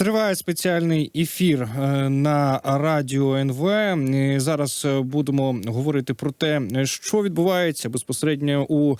Триває спеціальний ефір е, на радіо НВ. Зараз е, будемо говорити про те, що відбувається безпосередньо у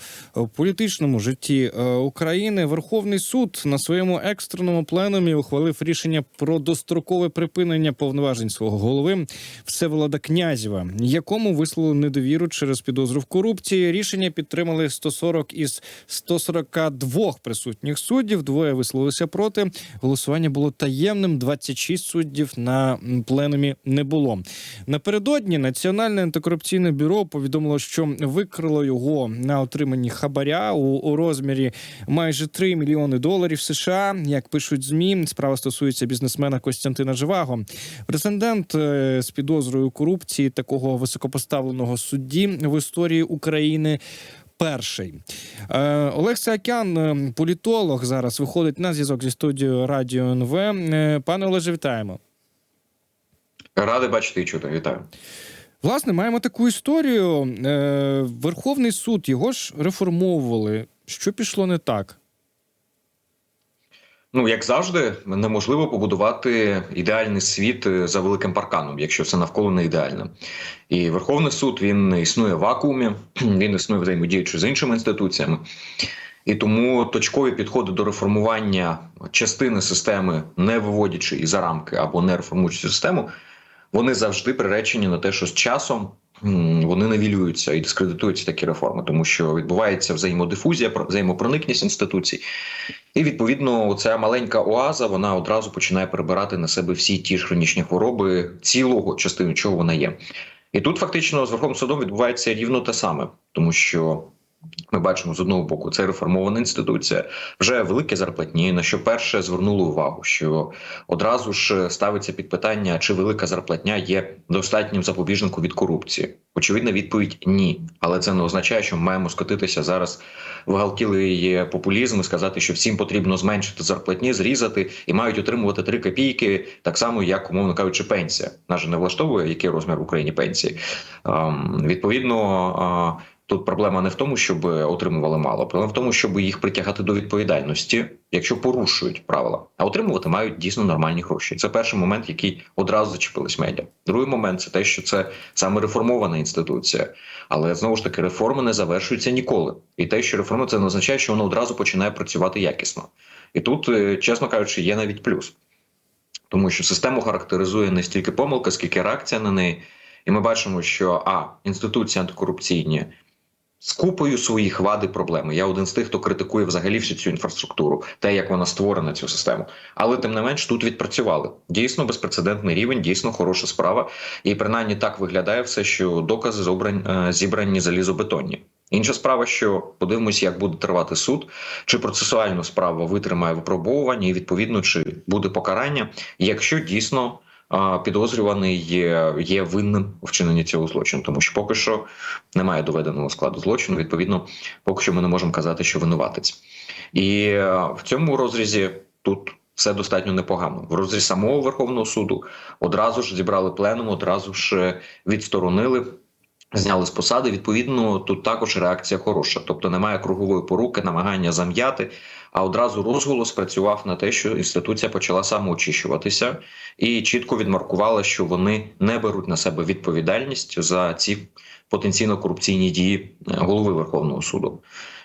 політичному житті е, України. Верховний суд на своєму екстреному пленумі ухвалив рішення про дострокове припинення повноважень свого голови Всеволода Князєва, якому висловили недовіру через підозру в корупції. Рішення підтримали 140 із 142 присутніх суддів. Двоє висловилися проти. Голосування було таємним. 26 суддів на пленумі не було. Напередодні Національне антикорупційне бюро повідомило, що викрило його на отриманні хабаря у, у розмірі майже 3 мільйони доларів США. Як пишуть змі, справа стосується бізнесмена Костянтина Живаго. Президент е, з підозрою корупції такого високопоставленого судді в історії України. Перший Е, Олег Саакян, е, політолог, зараз виходить на зв'язок зі студією Радіо НВ. Е, Пане Олеже, вітаємо. Радий бачити і чути. Вітаю. Власне, маємо таку історію. Верховний суд його ж реформовували. Що пішло не так? Ну як завжди, неможливо побудувати ідеальний світ е, за великим парканом, якщо все навколо не ідеальне. І Верховний суд він існує в вакуумі, він існує взаємодіючи з іншими інституціями. І тому точкові підходи до реформування частини системи, не виводячи і за рамки або не реформуючи систему, вони завжди приречені на те, що з часом вони навілюються і дискредитуються такі реформи, тому що відбувається взаємодифузія, про- взаємопроникність інституцій. І відповідно, ця маленька оаза вона одразу починає перебирати на себе всі ті ж хронічні хвороби цілого частину чого вона є. І тут фактично з Верховним судом відбувається рівно те саме, тому що ми бачимо з одного боку, це реформована інституція, вже великі зарплатні. На що перше звернули увагу, що одразу ж ставиться під питання, чи велика зарплатня є достатнім запобіжником від корупції. Очевидна відповідь ні, але це не означає, що ми маємо скотитися зараз в галтілий популізм і сказати, що всім потрібно зменшити зарплатні, зрізати і мають отримувати 3 копійки, так само як умовно кажучи, пенсія. Нас же не влаштовує який розмір в Україні пенсії. Ем, відповідно. Е, Тут проблема не в тому, щоб отримували мало, проблема в тому, щоб їх притягати до відповідальності, якщо порушують правила, а отримувати мають дійсно нормальні гроші. Це перший момент, який одразу зачепились медіа. Другий момент це те, що це саме реформована інституція, але знову ж таки реформи не завершуються ніколи. І те, що реформа це не означає, що воно одразу починає працювати якісно. І тут, е, чесно кажучи, є навіть плюс, тому що систему характеризує не стільки помилка, скільки реакція на неї. І ми бачимо, що а інституції антикорупційні з купою своїх вад і проблеми. Я один з тих, хто критикує взагалі всю цю інфраструктуру, те, як вона створена, цю систему. Але тим не менш тут відпрацювали. Дійсно безпрецедентний рівень, дійсно хороша справа. І принаймні так виглядає все, що докази е, зібрані залізобетонні. Інша справа, що подивимось, як буде тривати суд, чи процесуальна справа витримає випробовування, і відповідно чи буде покарання, якщо дійсно підозрюваний є, є винним у вчиненні цього злочину, тому що поки що немає доведеного складу злочину. Відповідно, поки що ми не можемо казати, що винуватець, і е, в цьому розрізі тут. Все достатньо непогано. В розрізі самого Верховного суду одразу ж зібрали пленум, одразу ж е, відсторонили, зняли з посади. Відповідно, тут також реакція хороша. Тобто немає кругової поруки, намагання зам'яти, а одразу розголос працював на те, що інституція почала самоочищуватися і чітко відмаркувала, що вони не беруть на себе відповідальність за ці потенційно корупційні дії е, голови Верховного суду.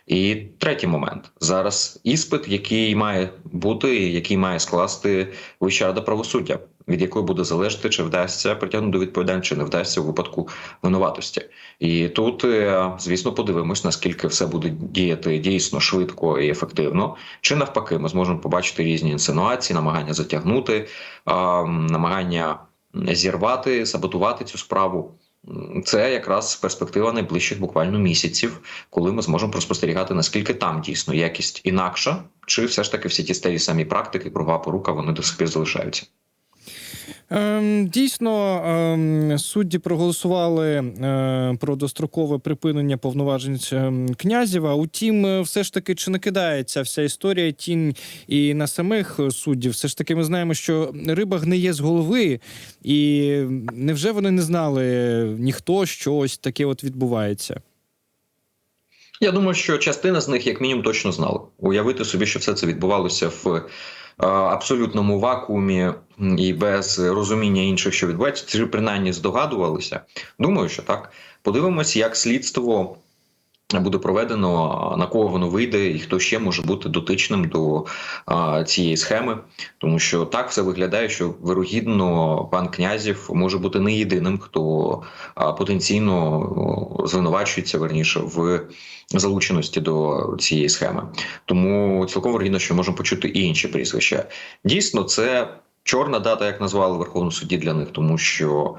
І третій момент зараз іспит, який має бути, який має скласти Вища рада правосуддя, від якої буде залежати, чи вдасться притягнути до відповідальності, чи не вдасться у випадку винуватості. І тут, е, звісно, подивимось, наскільки все буде діяти дійсно швидко і ефективно. Чи навпаки, ми зможемо побачити різні інсинуації, намагання затягнути, намагання зірвати, саботувати цю справу. Це якраз перспектива найближчих буквально місяців, коли ми зможемо проспостерігати, наскільки там дійсно якість інакша, чи все ж таки всі ті старі самі практики, круга порука, вони до сих пір залишаються. Ем, Дійсно, ем, судді проголосували е, про дострокове припинення повноважень ем, князєва. Утім, е, все ж таки, чи не кидається вся історія тінь і на самих суддів? Все ж таки, ми знаємо, що риба гниє з голови, і невже вони не знали ніхто, що ось таке от відбувається? Я думаю, що частина з них, як мінімум, точно знала. Уявити собі, що все це відбувалося в абсолютному вакуумі і без розуміння інших, що відбувається, чи принаймні здогадувалися. Думаю, що так. Подивимось, як слідство буде проведено, на кого воно вийде, і хто ще може бути дотичним до а, цієї схеми, тому що так все виглядає, що вирогідно пан князів може бути не єдиним, хто а, потенційно звинувачується верніше в залученості до цієї схеми. Тому цілком вирогідно, що можемо почути і інші прізвища. Дійсно, це чорна дата, як назвали в Верховному суді для них, тому що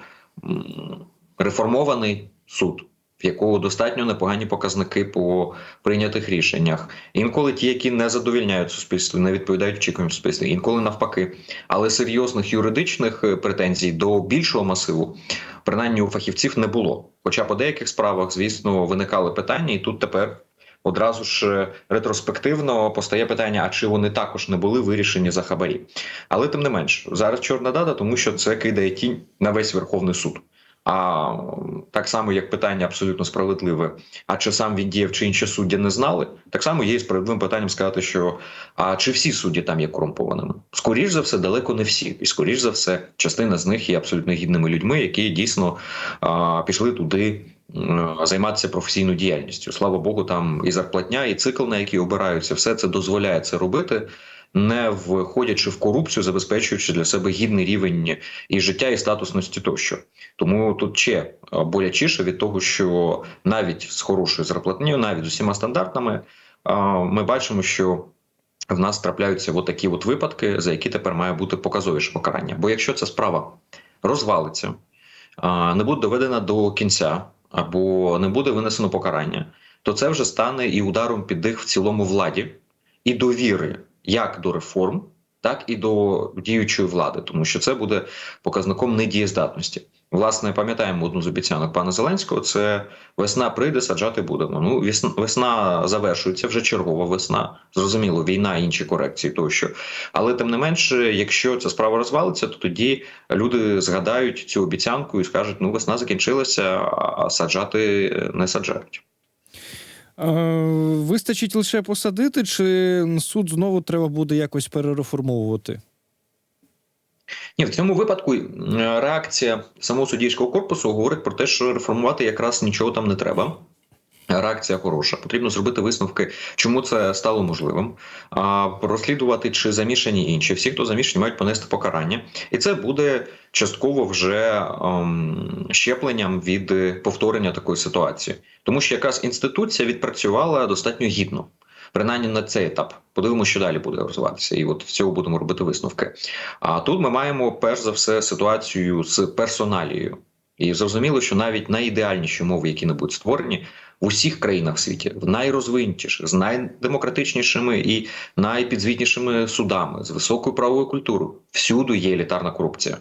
реформований суд в якого достатньо непогані показники по прийнятих рішеннях. Інколи ті, які не задовільняють суспільство, не відповідають очікуванням суспільства, інколи навпаки. Але серйозних юридичних е, претензій до більшого масиву, принаймні у фахівців, не було. Хоча по деяких справах, звісно, виникали питання, і тут тепер. Одразу ж е, ретроспективно постає питання: а чи вони також не були вирішені за хабарі? Але тим не менш, зараз чорна дата, тому що це кидає тінь на весь Верховний суд. А так само, як питання абсолютно справедливе, а чи сам він діяв, чи інші судді не знали, так само є і справедливим питанням сказати, що а чи всі судді там є корумпованими? Скоріш за все, далеко не всі, і скоріш за все, частина з них є абсолютно гідними людьми, які дійсно а, пішли туди. Займатися професійною діяльністю. Слава Богу, там і зарплатня, і цикл, на який обираються, все це дозволяє це робити, не входячи в корупцію, забезпечуючи для себе гідний рівень і життя, і статусності тощо. Тому тут ще е, болячіше від того, що навіть з хорошою зарплатнею, навіть з усіма стандартами, е, ми бачимо, що в нас трапляються от такі от випадки, за які тепер має бути показовіше покарання. Бо якщо ця справа розвалиться, е, не буде доведена до кінця або не буде винесено покарання, то це вже стане і ударом під дих в цілому владі і довіри як до реформ, так і до діючої влади, тому що це буде показником недієздатності. Власне, пам'ятаємо одну з обіцянок пана Зеленського: це весна прийде, саджати будемо. Ну, весна, весна завершується вже чергова весна. Зрозуміло, війна, інші корекції тощо. Але тим не менше, якщо ця справа розвалиться, то тоді люди згадають цю обіцянку і скажуть: ну, весна закінчилася, а саджати не саджають. Е, Вистачить лише посадити, чи суд знову треба буде якось перереформовувати? Ні, в цьому випадку е, реакція самого суддівського корпусу говорить про те, що реформувати якраз нічого там не треба. Реакція хороша. Потрібно зробити висновки, чому це стало можливим. А розслідувати чи замішані інші. Всі, хто замішані, мають понести покарання, і це буде частково вже ем, щепленням від повторення такої ситуації, тому що якраз інституція відпрацювала достатньо гідно. Принаймні на цей етап подивимося, що далі буде розвиватися, і от в цього будемо робити висновки. А тут ми маємо перш за все ситуацію з персоналією, і зрозуміло, що навіть найідеальніші умови, які не будуть створені в усіх країнах в світі, в найрозвинутіших, з найдемократичнішими і найпідзвітнішими судами, з високою правовою культурою, всюди є елітарна корупція.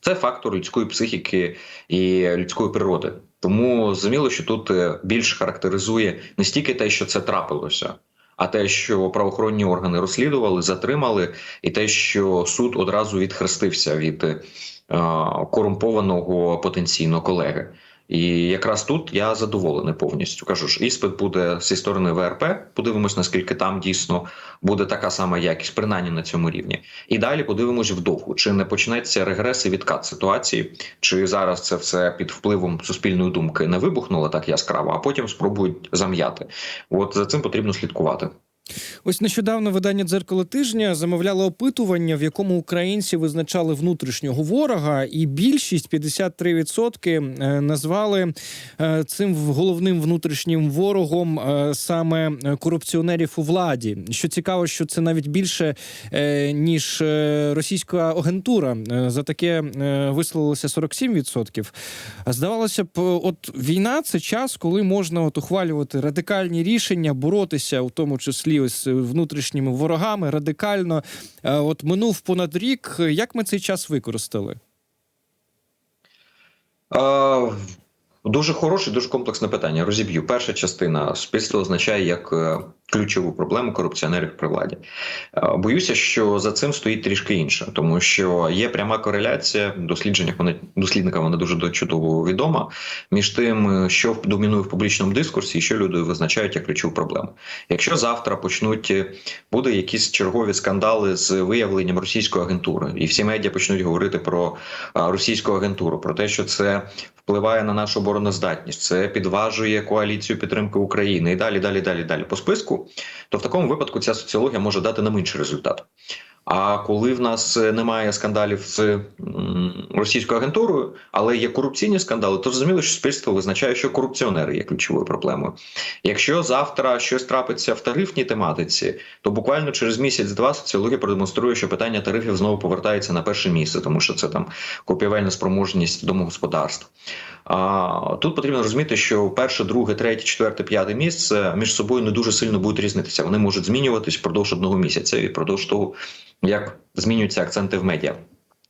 Це фактор людської психіки і людської природи. Тому зрозуміло, що тут е, більш характеризує не стільки те, що це трапилося, а те, що правоохоронні органи розслідували, затримали, і те, що суд одразу відхрестився від е, корумпованого потенційно колеги. І якраз тут я задоволений повністю. Кажу ж, іспит буде зі сторони ВРП. Подивимось, наскільки там дійсно буде така сама якість, принаймні на цьому рівні. І далі подивимось вдовгу, чи не почнеться регрес і відкат ситуації, чи зараз це все під впливом суспільної думки не вибухнуло так яскраво, а потім спробують зам'яти. От за цим потрібно слідкувати. Ось нещодавно видання дзеркало тижня замовляло опитування, в якому українці визначали внутрішнього ворога, і більшість 53% е, назвали е, цим головним внутрішнім ворогом е, саме корупціонерів у владі. Що цікаво, що це навіть більше ніж російська агентура. За таке висловилося 47%. А Здавалося б, от війна це час, коли можна от ухвалювати радикальні рішення, боротися, у тому числі ось з внутрішніми ворогами, радикально. Е, От минув понад рік. Як ми цей час використали? Дуже хороше, дуже комплексне питання. Розіб'ю. Перша частина суспільство означає як е, ключову проблему корупціонерів при владі. Е, Боюся, що за цим стоїть трішки інше, тому що є пряма кореляція в дослідженнях. Вони дослідникам вона дуже до- чудово відома між тим, е, що домінує в публічному дискурсі, і що люди визначають як ключову проблему. Якщо завтра почнуть буде якісь чергові скандали з виявленням російської агентури, і всі медіа почнуть говорити про російську агентуру, про те, що це впливає на нашу обороноздатність, це підважує коаліцію підтримки України. І далі, далі, далі, далі. По списку, то в такому випадку ця соціологія може дати нам інший результат. А коли в нас е, немає скандалів з російською агентурою, але є корупційні скандали, то зрозуміло, що суспільство визначає, що корупціонери є ключовою проблемою. Якщо завтра щось трапиться в тарифній тематиці, то буквально через місяць-два соціологія продемонструє, що питання тарифів знову повертається на перше місце, тому що це там купівельна спроможність домогосподарств. Тут потрібно розуміти, що перше, друге, третє, четверте, п'яте місце між собою не дуже сильно будуть різнитися. Вони можуть змінюватись впродовж одного місяця і впродовж того, як змінюються акценти в медіа.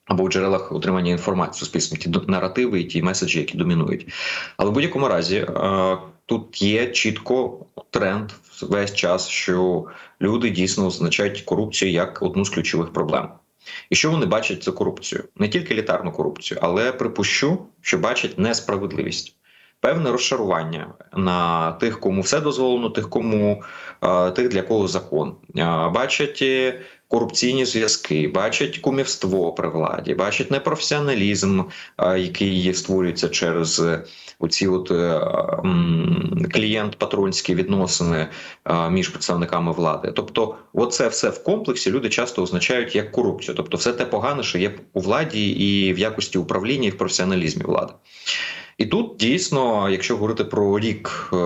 Або в джерелах отримання інформації суспільством, ті до- наративи і ті меседжі, які домінують. Але в будь-якому разі е, тут є чітко тренд весь час, що люди дійсно означають корупцію як одну з ключових проблем. І що вони бачать за корупцію? Не тільки літарну корупцію, але припущу, що бачать несправедливість. Певне розчарування на тих, кому все дозволено, тих, кому е, тих, для кого закон. Е, Бачать е, корупційні зв'язки, бачать кумівство при владі, бачать непрофесіоналізм, який створюється через е, оці от е, клієнт-патронські відносини е, між представниками влади. Тобто, оце все в комплексі люди часто означають як корупцію. Тобто, все те погане, що є у владі і в якості управління, і в професіоналізмі влади. І тут дійсно, якщо говорити про рік е,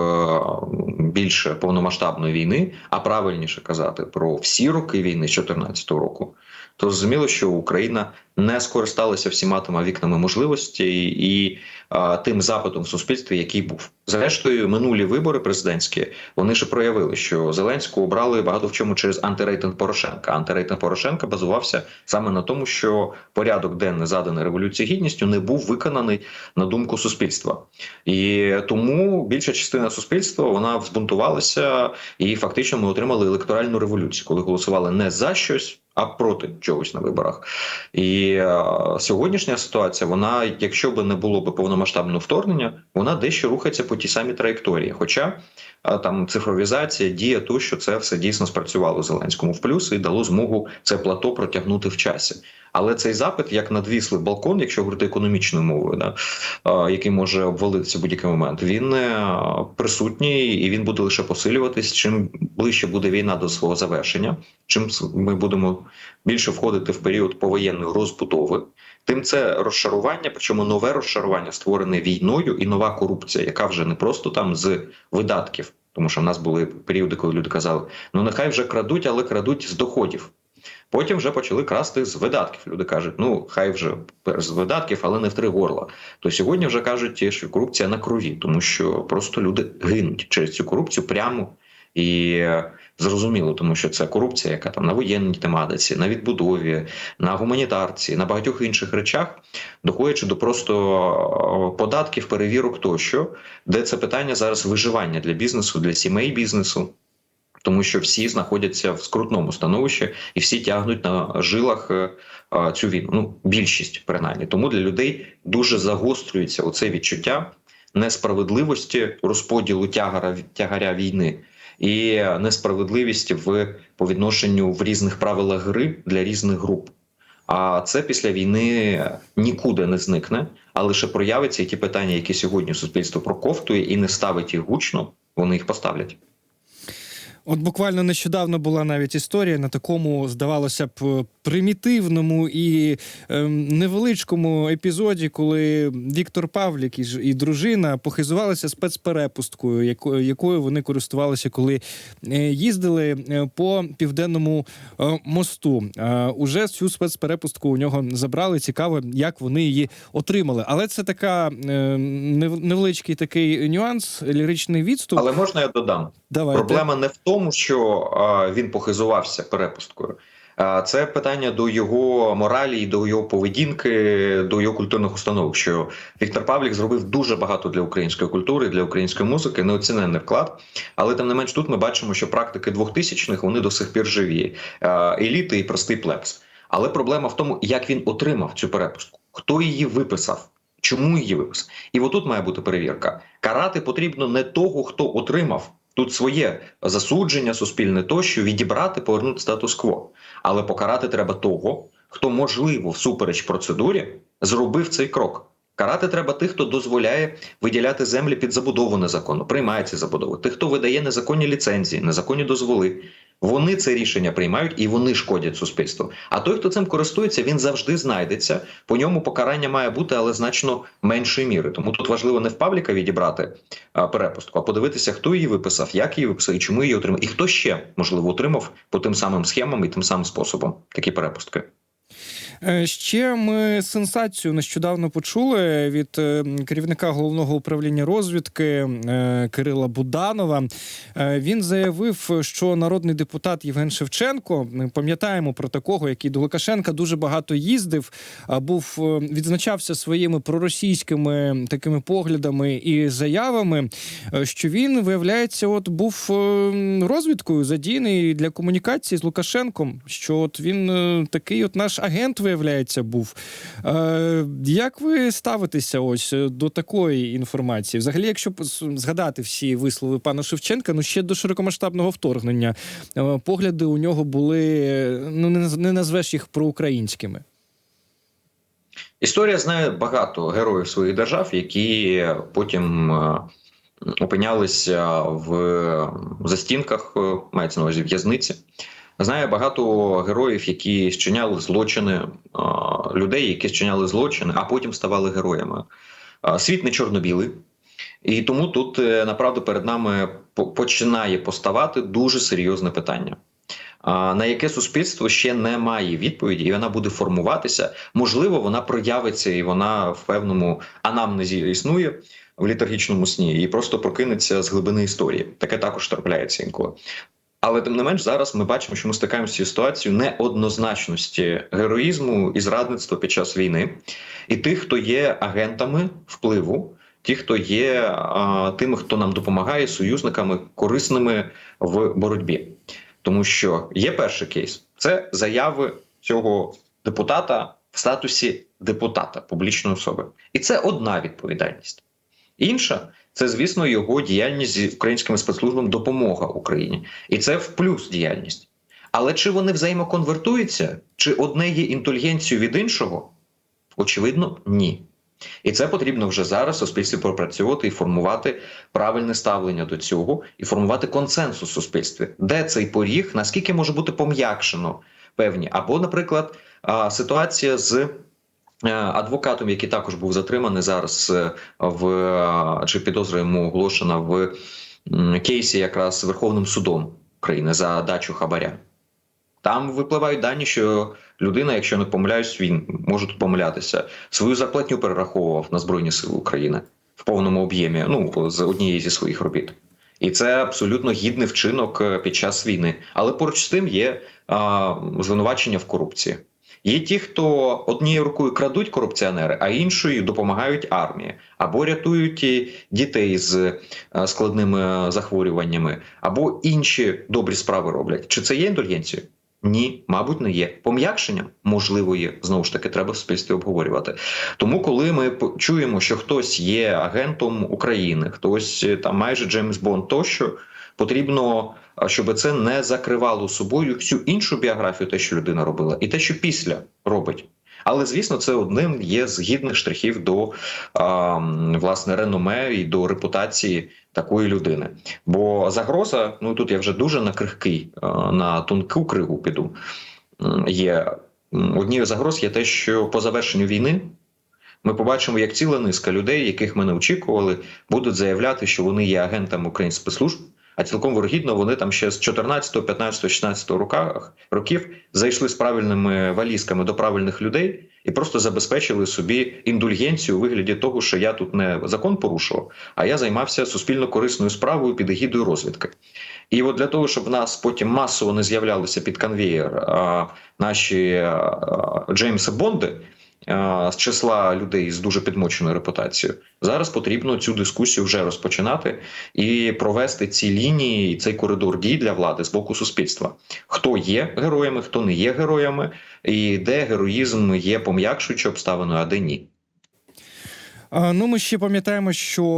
більше повномасштабної війни, а правильніше казати про всі роки війни з 2014 року, то зрозуміло, що Україна не скористалася всіма тими вікнами можливості і а, тим запитом в суспільстві, який був. Зрештою, минулі вибори президентські вони ж проявили, що Зеленського обрали багато в чому через антирейтинг Порошенка. Антирейтинг Порошенка базувався саме на тому, що порядок денний заданий революцією гідністю не був виконаний на думку суспільства, і тому більша частина суспільства вона збунтувалася, і фактично ми отримали електоральну революцію, коли голосували не за щось. А проти чогось на виборах, і е, сьогоднішня ситуація, вона, якщо б не було б повномасштабного вторгнення, вона дещо рухається по тій самій траєкторії. Хоча там цифровізація діє то, що це все дійсно спрацювало Зеленському в плюс і дало змогу це плато протягнути в часі. Але цей запит, як надвіслий балкон, якщо говорити економічною мовою, да, який може обвалитися в будь-який момент, він е, присутній і він буде лише посилюватись. Чим ближче буде війна до свого завершення, чим ми будемо більше входити в період повоєнної розбудови, тим це розчарування, причому нове розчарування створене війною і нова корупція, яка вже не просто там з видатків, тому що в нас були періоди, коли люди казали: ну нехай вже крадуть, але крадуть з доходів. Потім вже почали красти з видатків. Люди кажуть, ну хай вже з видатків, але не в три горла. То сьогодні вже кажуть, що корупція на крові, тому що просто люди гинуть через цю корупцію прямо і зрозуміло, тому що це корупція, яка там на воєнній тематиці, на відбудові, на гуманітарці, на багатьох інших речах, доходячи до просто податків, перевірок тощо, де це питання зараз виживання для бізнесу, для сімей бізнесу. Тому що всі знаходяться в скрутному становищі і всі тягнуть на жилах е, цю війну. Ну більшість принаймні. Тому для людей дуже загострюється оце відчуття несправедливості розподілу тягара тягаря війни і несправедливість в по відношенню в різних правилах гри для різних груп. А це після війни нікуди не зникне, а лише проявиться і ті питання, які сьогодні суспільство проковтує і не ставить їх гучно, вони їх поставлять. От буквально нещодавно була навіть історія на такому, здавалося б, примітивному і ем, невеличкому епізоді, коли Віктор Павлік і, і дружина похизувалися спецперепусткою, якою, якою вони користувалися, коли е, їздили е, по південному е, мосту. Е, уже цю спецперепустку у нього забрали. Цікаво, як вони її отримали. Але це така е, невеличкий такий нюанс, ліричний відступ. Але можна я додам? Давайте. Проблема не в тому, що а, він похизувався перепусткою. Це питання до його моралі, до його поведінки, до його культурних установок. Що Віктор Павлік зробив дуже багато для української культури, для української музики, неоціненний вклад. Але тим не менш, тут ми бачимо, що практики 2000-х вони до сих пір живі. Еліти і простий плебс. Але проблема в тому, як він отримав цю перепустку, хто її виписав. Чому її виписав? І отут має бути перевірка. Карати потрібно не того, хто отримав тут своє засудження, суспільне тощо, відібрати, повернути статус-кво. Але покарати треба того, хто, можливо, всупереч процедурі зробив цей крок. Карати треба тих, хто дозволяє виділяти землі під забудову незаконно, приймає ці забудови. Тих, хто видає незаконні ліцензії, незаконні дозволи. Вони це рішення приймають і вони шкодять суспільству. А той, хто цим користується, він завжди знайдеться. По ньому покарання має бути, але значно меншої міри. Тому тут важливо не в Павліка відібрати а, перепустку, а подивитися, хто її виписав, як її виписав і чому її отримав, і хто ще можливо отримав по тим самим схемам і тим самим способом такі перепустки. Е, Ще ми сенсацію нещодавно почули від е, керівника головного управління розвідки е, Кирила Буданова. Він заявив, що народний депутат Євген Шевченко, ми пам'ятаємо про такого, який до Лукашенка дуже багато їздив, був відзначався своїми проросійськими такими поглядами і заявами, що він виявляється, от був розвідкою задійний для комунікації з Лукашенком. Що от він такий, от наш агент виявляється, був. Е, Як ви ставитеся ось е, до такої інформації? Взагалі, якщо згадати всі вислови пана Шевченка, ну ще до широкомасштабного вторгнення е, погляди у нього були ну не назвеш їх проукраїнськими. Історія знає багато героїв своїх держав, які потім е, опинялися в застінках, мається на увазі в'язниці. Знає багато героїв, які зчиняли злочини, людей, які зчиняли злочини, а потім ставали героями. Світ не чорно-білий. І тому тут е, направду перед нами починає поставати дуже серйозне питання. На яке суспільство ще не має відповіді, і вона буде формуватися. Можливо, вона проявиться і вона в певному анамнезі існує в літургічному сні, і просто прокинеться з глибини історії. Таке також трапляється інколи. Але тим не менш, зараз ми бачимо, що ми стикаємося з цією ситуацією неоднозначності героїзму і зрадництва під час війни, і тих, хто є агентами впливу, ті, хто є а, тими, хто нам допомагає, союзниками корисними в боротьбі. Тому що є перший кейс це заяви цього депутата в статусі депутата публічної особи, і це одна відповідальність. Інша це, звісно, його діяльність з українськими спецслужбами допомога Україні, і це в плюс діяльність. Але чи вони взаємоконвертуються, чи одне є інтелігенцією від іншого? Очевидно, ні. І це потрібно вже зараз суспільстві пропрацьовувати і формувати правильне ставлення до цього, і формувати консенсус в суспільстві, де цей поріг, наскільки може бути пом'якшено певні, або, наприклад, ситуація з адвокатом, який також був затриманий зараз е, в е, чи підозра йому оголошена в кейсі, якраз Верховним судом України за дачу хабаря. Там випливають дані, що людина, якщо не помиляюсь, він може тут помилятися, свою зарплатню перераховував на Збройні Сили України в повному об'ємі, ну з однієї зі своїх робіт. І це абсолютно гідний вчинок е, під час війни. Але поруч з тим є а, звинувачення в корупції. Є ті, хто однією рукою крадуть корупціонери, а іншою допомагають армії або рятують дітей з е, складними захворюваннями, або інші добрі справи роблять. Чи це є індульгенцією? Ні, мабуть, не є. Пом'якшенням можливо є. Знову ж таки, треба в суспільстві обговорювати. Тому, коли ми чуємо, що хтось є агентом України, хтось е, там майже Джеймс Бонд тощо, потрібно, щоб це не закривало собою всю іншу біографію, те, що людина робила, і те, що після робить. Але звісно, це одним є з гідних штрихів до а, власне реноме і до репутації такої людини. Бо загроза, ну тут я вже дуже на крихкий, на тонку кригу піду. Є однією загроз є те, що по завершенню війни ми побачимо, як ціла низка людей, яких ми не очікували, будуть заявляти, що вони є агентами українських спецслужб. А цілком вирогідно, вони там ще з 14, 15, 16 роках років зайшли з правильними валізками до правильних людей і просто забезпечили собі індульгенцію у вигляді того, що я тут не закон порушував, а я займався суспільно корисною справою під егідою розвідки. І от для того, щоб в нас потім масово не з'являлися під конвеєр а, наші а, Джеймси Бонди. А, З числа людей з дуже підмоченою репутацією зараз потрібно цю дискусію вже розпочинати і провести ці лінії, цей коридор дій для влади з боку суспільства. Хто є героями, хто не є героями, і де героїзм є пом'якшуючою обставиною, а де ні. Ну, ми ще пам'ятаємо, що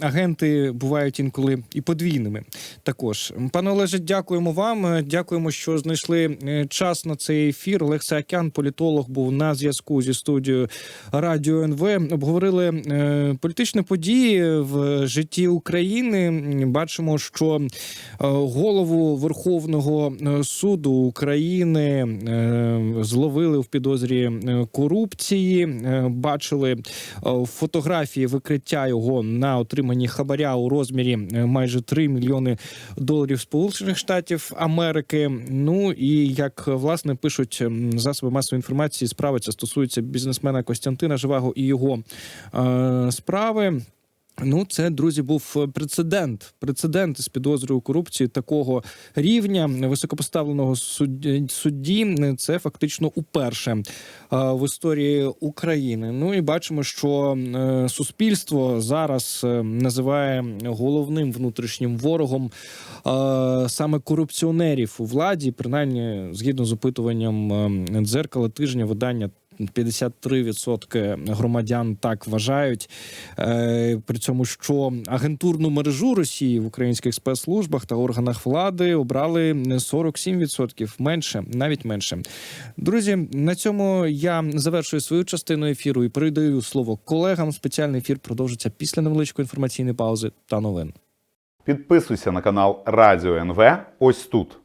агенти бувають інколи і подвійними. Також, пане Олеже, дякуємо вам. Дякуємо, що знайшли е, час на цей ефір. Олег Саакян, політолог, був на зв'язку зі студією Радіо НВ. Обговорили е, політичні події в житті України. Бачимо, що е, голову Верховного суду України зловили в підозрі корупції. Бачили е, фотографії викриття його на отриманні хабаря у розмірі е, майже 3 мільйони доларів Сполучених Штатів Америки. Ну і як власне пишуть засоби масової інформації, справа ця стосується бізнесмена Костянтина Живаго і його е, справи. Ну, це друзі, був прецедент. Прецедент з підозрою корупції такого рівня високопоставленого судді. Це фактично уперше е, в історії України. Ну і бачимо, що е, суспільство зараз е, називає головним внутрішнім ворогом е, саме корупціонерів у владі, принаймні згідно з опитуванням е, дзеркала тижня видання. 53% громадян так вважають. Е, При цьому, що агентурну мережу Росії в українських спецслужбах та органах влади обрали 47%, менше, навіть менше. Друзі, на цьому я завершую свою частину ефіру і передаю слово колегам. Спеціальний ефір продовжиться після невеличкої інформаційної паузи та новин. Підписуйся на канал Радіо НВ ось тут.